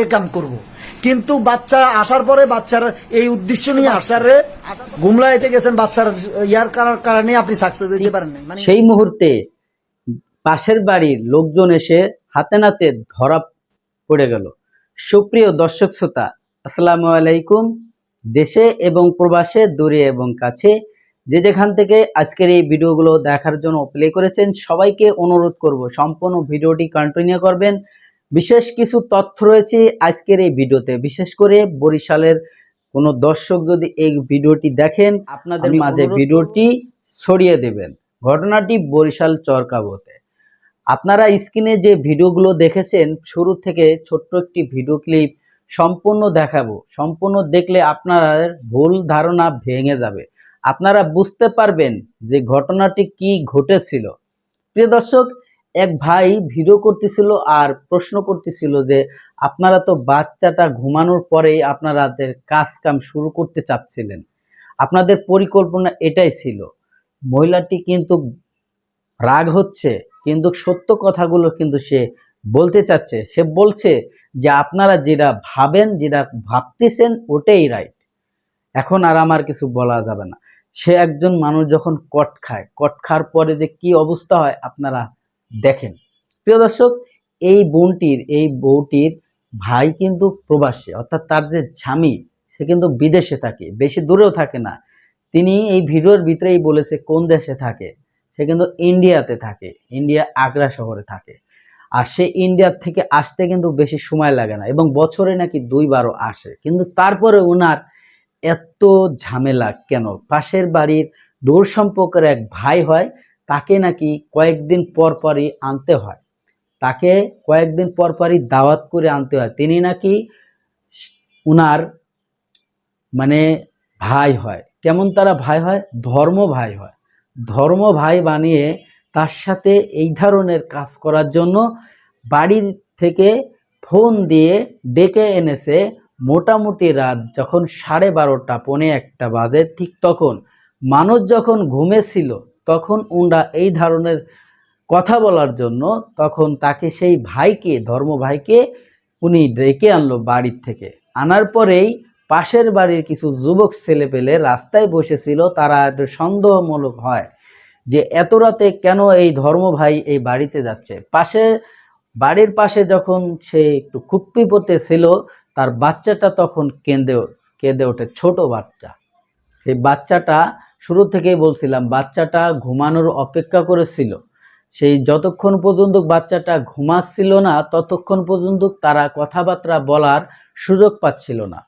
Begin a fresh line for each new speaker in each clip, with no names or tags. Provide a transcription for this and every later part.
এ কাম করব। কিন্তু বাচ্চা আসার পরে বাচ্চার এই উদ্দেশ্য নিয়ে আসার গুমলাইতে গেছেন বাচ্চার ইয়ার কারণ- কারণে আপনি সাকসেস দিতে পারেন নাই। মানে
সেই মুহূর্তে পাশের বাড়ির লোকজন এসে হাতে নাতে ধরা পড়ে গেল। সুপ্রিয় দর্শক শ্রোতা আসসালামু আলাইকুম। দেশে এবং প্রবাসে দূরে এবং কাছে যে যেখান থেকে আজকের এই ভিডিওগুলো দেখার জন্য প্লে করেছেন সবাইকে অনুরোধ করব সম্পূর্ণ ভিডিওটি কন্টিনিউ করবেন। বিশেষ কিছু তথ্য রয়েছে আজকের এই ভিডিওতে। বিশেষ করে বরিশালের কোনো দর্শক যদি এই ভিডিওটি দেখেন আপনাদের মাঝে ভিডিওটি ছড়িয়ে দেবেন। ঘটনাটি বরিশাল চরকাবতে। আপনারা স্ক্রিনে যে ভিডিওগুলো দেখেছেন শুরু থেকে ছোট্ট একটি ভিডিও ক্লিপ সম্পূর্ণ দেখাবো। সম্পূর্ণ দেখলে আপনার ভুল ধারণা ভেঙে যাবে। আপনারা বুঝতে পারবেন যে ঘটনাটি কি ঘটেছিল। প্রিয় দর্শক এক ভাই ভিডিও করতেছিল আর প্রশ্ন করতেছিল যে, আপনারা তো বাচ্চাটা ঘুমানোর পরেই আপনারাদের কাজ কাম শুরু করতে চাচ্ছিলেন। আপনাদের পরিকল্পনা এটাই ছিল। মহিলাটি কিন্তু রাগ হচ্ছে, কিন্তু সত্য কথাগুলো কিন্তু সে বলতে চাচ্ছে। সে বলছে যে, আপনারা যেটা ভাবেন, যেটা ভাবতেছেন, ওটাই রাইট এখন আর আমার কিছু বলা যাবে না। সে একজন মানুষ যখন কট খায়, কট খাওয়ার পরে যে কি অবস্থা হয়, আপনারা দেখেন। প্রিয় দর্শক, এই বোনটির, এই বউটির ভাই কিন্তু প্রবাসী, অর্থাৎ তার যে স্বামী, সে কিন্তু বিদেশে থাকে, বেশি দূরেও থাকে না। তিনি এই ভিডিওর ভিতরেই বলেছে কোন দেশে থাকে? সে কিন্তু ইন্ডিয়াতে থাকে, ইন্ডিয়া আগ্রা শহরে থাকে। আর সে ইন্ডিয়ার থেকে আসতে কিন্তু বেশি সময় লাগে না এবং বছরে নাকি দুইবারও আসে। কিন্তু তারপরে ওনার এত ঝামেলা কেন? পাশের বাড়ির দূর সম্পর্কের এক ভাই হয় তাকে নাকি কয়েকদিন পর পরই আনতে হয়। তাকে কয়েকদিন পর পরই দাওয়াত করে আনতে হয়। তিনি নাকি উনার মানে ভাই হয়। কেমন তারা ভাই হয়? ধর্ম ভাই হয়। ধর্ম ভাই বানিয়ে তার সাথে এই ধরনের কাজ করার জন্য বাড়ির থেকে ফোন দিয়ে ডেকে এনেছে মোটামুটি রাত যখন সাড়ে বারোটা, পৌনে একটা বাজে ঠিক তখন। মানুষ যখন ঘুমেছিল তখন উনরা এই ধরনের কথা বলার জন্য তখন তাকে সেই ভাইকে, ধর্ম ভাইকে উনি ডেকে আনলো বাড়ির থেকে। আনার পরেই পাশের বাড়ির কিছু যুবক ছেলে পেলে রাস্তায় বসেছিল, তারা একটু সন্দেহমূলক হয় যে এত রাতে কেন এই ধর্ম ভাই এই বাড়িতে যাচ্ছে? পাশে, বাড়ির পাশে যখন সে একটু খুপ্পি পড়তে ছিল, তার বাচ্চাটা তখন কেঁদে কেঁদে ওঠে, ছোট বাচ্চা। সেই বাচ্চাটা শুরু থেকেই বলছিলাম, বাচ্চাটা ঘুমানোর অপেক্ষা করেছিল। সেই যতক্ষণ পর্যন্ত বাচ্চাটা ঘুমাচ্ছিল না, ততক্ষণ পর্যন্ত তারা কথাবার্তা বলার সুযোগ পাচ্ছিল না।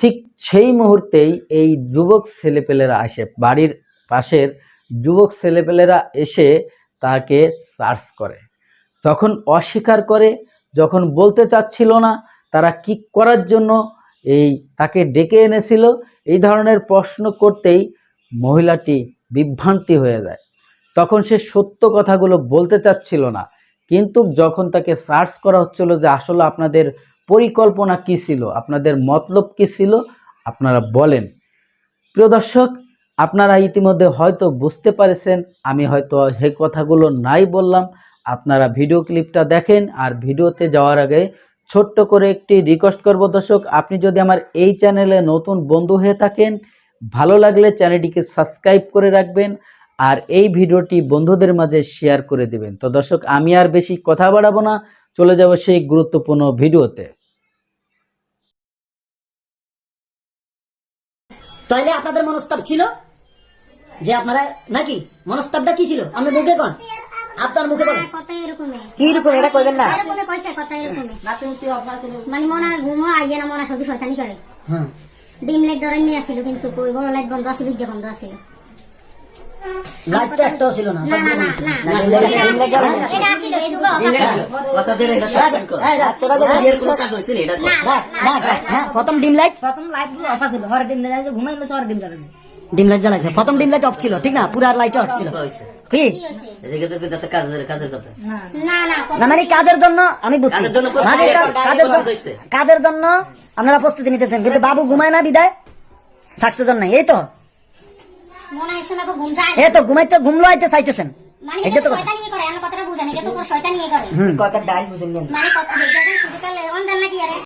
ঠিক সেই মুহূর্তেই এই যুবক ছেলেপেলেরা আসে, বাড়ির পাশের যুবক ছেলেপেলেরা এসে তাকে সার্চ করে। তখন অস্বীকার করে, যখন বলতে চাচ্ছিল না, তারা কি করার জন্য এই তাকে ডেকে এনেছিল, এই ধরনের প্রশ্ন করতেই মহিলাটি বিভ্রান্তি হয়ে যায়। তখন সে সত্য কথাগুলো বলতে চাচ্ছিল না, কিন্তু যখন তাকে সার্চ করা হচ্ছিল যে আসলে আপনাদের পরিকল্পনা কি ছিল, আপনাদের মতলব কি ছিল, আপনারা বলেন। প্রিয় দর্শক, আপনারা ইতিমধ্যে হয়তো বুঝতে পারেছেন, আমি হয়তো সেই কথাগুলো নাই বললাম। আপনারা ভিডিও ক্লিপটা দেখেন আর ভিডিওতে যাওয়ার আগে ছোট্ট করে একটি রিকোয়েস্ট করব দর্শক, আপনি যদি আমার এই চ্যানেলে নতুন বন্ধু হয়ে থাকেন ভালো লাগলে চ্যানেলটিকে সাবস্ক্রাইব করে রাখবেন আর এই ভিডিওটি বন্ধুদের মাঝে শেয়ার করে দিবেন। তো দর্শক আমি আর বেশি কথা বাড়াবো না চলে যাব সেই গুরুত্বপূর্ণ ভিডিওতে।
তাইলে আপনাদের মনস্তাপ ছিল? যে আপনারা নাকি? মনস্তাপটা কি ছিল? আপনি মুখে কন? আপনার মুখে বলেন।
কথা এরকমই
কি রকম এটা কইবেন না।
কথা এরকমই মানে মনে ঘুমো আইয়ে না মনে শুধু শয়তানি করে।
হ্যাঁ।
ডিম লাইট ধরে নিয়ে আসছিল কিন্তু কই বড় লাইট বন্ধ আছে বিজ্ঞা বন্ধ আছিল
লাইটটা একটাও ছিল না
না না না। এটা এই দুটো
কথা জেনে এটা কর।
এই রাত তোরা যে
বিয়ের কোনো কাজ হইছিল এটা
না
না, না, প্রথম ডিম লাইট
প্রথম লাইটগুলো অফ আছিল হরে ডিম লাইট ঘুমাই গেলে সর ডিম জ্বালাই
ডিম লাইট জ্বালাইছে। প্রথম ডিম লাইট অফ ছিল ঠিক না? পুরা লাইট অফ ছিল।
কি?
না না।
না মানে কাজের জন্য আমি বুঝছি।
কাজের জন্য
আপনারা প্রস্তুতি নিতেছেন কিন্তু বাবু ঘুমায় না বিদায়? সাকসেস নাই। এই তো।
মনে হয়
এই তো ঘুমাইতে ঘুমলো আইতে চাইতেছেন।
মানে
এটা
এটা
তো কথা।
শয়তানি করে কথাটা বুঝানি এটা তো শয়তানি করে।
হুম।
কথা ডাইল বুঝেন
মানে কথা